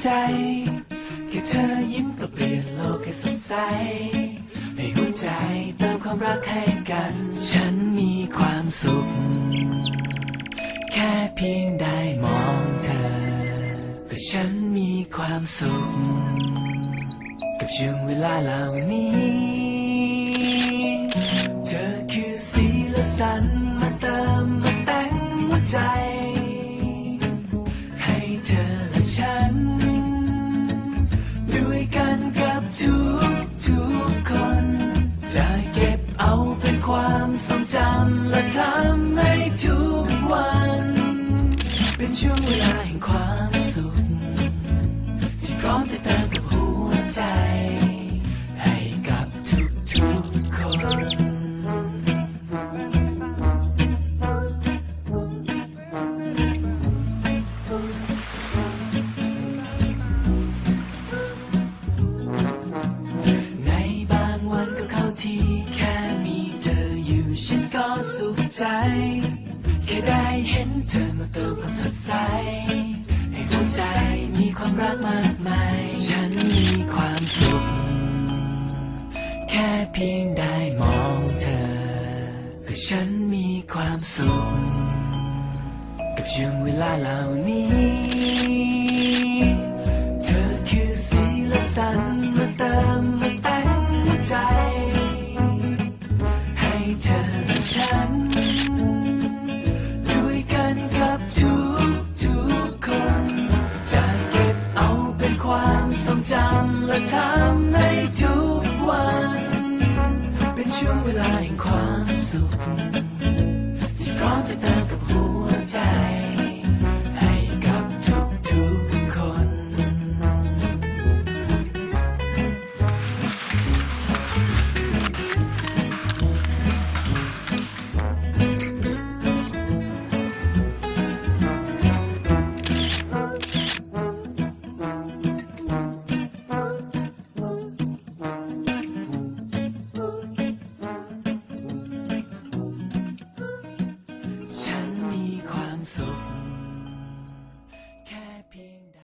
ใจ แค่เธอยิ้มก็เปลี่ยนโลกให้สดใส ให้หัวใจเติมความรักให้กัน ฉันมีความสุข แค่เพียงได้มองเธอ แต่ฉันมีความสุข กับช่วงเวลาเหล่านี้ เธอคือสีและสันมาเติมมาแต่งหัวใจ ทรงจำและทำให้ทุกวัน เป็นช่วงเวลาแห่งความสุข ที่พร้อมจะเติมกับหัวใจ ให้กับทุกทุกๆคน ในบางวันก็เข้าที่แค่ ใจ แค่ได้เห็นเธอมาเติมความสดใส ให้หัวใจมีความรักมากมาย ฉันมีความสุข แค่เพียงได้มองเธอก็ฉันมีความสุข กับช่วงเวลาเหล่านี้ จำและทำให้ทุกวัน เป็นช่วงเวลาแห่งความสุข ที่พร้อมจะเติมกับหัวใจ so